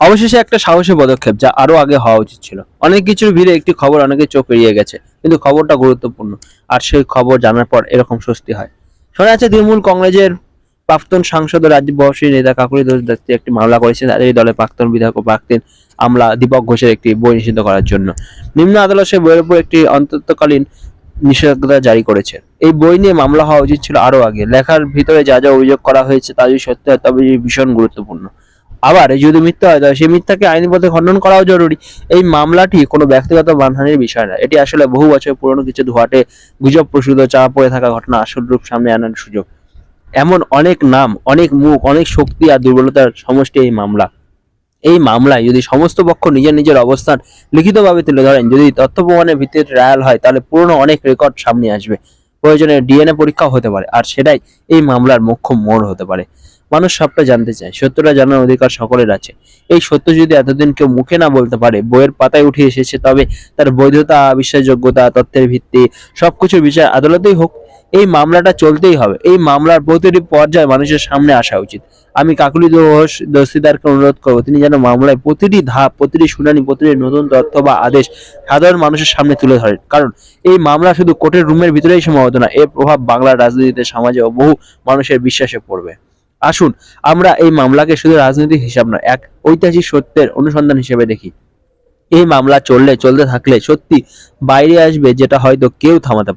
অবশেষে একটা সাহসী পদক্ষেপ যা আরও আগে হওয়া উচিত ছিল। অনেক কিছুর ভিড়ে একটি খবর অনেকের চোখ এড়িয়ে গেছে, কিন্তু খবরটা গুরুত্বপূর্ণ, আর সেই খবর জানার পর এরকম স্বস্তি হয়। শোনা যাচ্ছে, তৃণমূল কংগ্রেসের প্রাক্তন সাংসদ ও রাজ্য বর্ষী নেতা কাকুরি দোষ দত্ত একটি মামলা করেছেন তাদের দলের প্রাক্তন বিধায়ক ও প্রাক্তন আমলা দীপক ঘোষের একটি বই নিষিদ্ধ করার জন্য। নিম্ন আদালত সেই বইয়ের উপর একটি অন্তর্তকালীন নিষেধাজ্ঞা জারি করেছে। এই বই নিয়ে মামলা হওয়া উচিত ছিল আরও আগে। লেখার ভিতরে যা যা অভিযোগ করা হয়েছে তা যদি সত্যি হয়, তবে ভীষণ গুরুত্বপূর্ণ। আবার যদি মিথ্যা হয় তবে সেই মিথ্যাকে আইনি পথে খণ্ডন করাও জরুরি। এই মামলাটি কোনো ব্যক্তিগত মানহানির বিষয় না এটি আসলে বহু বছর পুরনো কিছু ধোয়াটে গুজব প্রসূত চাপা পড়ে থাকা ঘটনা আসল রূপ সামনে আনার সুযোগ। এমন অনেক নাম, অনেক মুখ, অনেক শক্তি আর দুর্বলতার সমষ্টি এই মামলা। এই মামলায় যদি সমস্ত পক্ষ নিজের নিজের অবস্থান লিখিতভাবে তুলে ধরেন, যদি তথ্য প্রমাণের ভিত্তিতে ট্রায়াল হয়, তাহলে পুরনো অনেক রেকর্ড সামনে আসবে। প্রয়োজনে ডিএনএ পরীক্ষাও হতে পারে, আর সেটাই এই মামলার মুখ্য মোড় হতে পারে। মানুষ সবটা জানতে চায়, সত্যটা জানার অধিকার সকলের আছে। এই সত্য যদি এতদিন কেউ মুখে না বলতে পারে, বইয়ের পাতায় উঠে এসেছে, তবে তার বৈধতা, বিশ্বাসযোগ্যতা, তথ্যের ভিত্তি, সবকিছুর বিচার আদালতেই হোক, এই মামলাটা চলতেই হবে। এই মামলার প্রতিটি পর্যায়ে মানুষের সামনে আসা উচিত। আমি কাকুলি দোষ, দস্তিদারকে অনুরোধ করব, তিনি যেন মামলায় প্রতিটি ধাপ, প্রতিটি শুনানি, প্রতিটি নতুন তথ্য বা আদেশ সাধারণ মানুষের সামনে তুলে ধরেন। কারণ এই মামলা শুধু কোর্টের রুমের ভিতরেই সীমাবদ্ধ না, এর প্রভাব বাংলার রাজনীতিতে, সমাজে বহু মানুষের বিশ্বাসে পড়বে। আসুন, আমরা এই মামলাকে শুধু রাজনৈতিক হিসাব নয়, এক ঐতিহাসিক সত্যের অনুসন্ধান হিসেবে দেখি। এই মামলা চললে, চলতে থাকলে সত্যি বাইরে আসবে যেটা হয়তো কেউ থামাতে পারে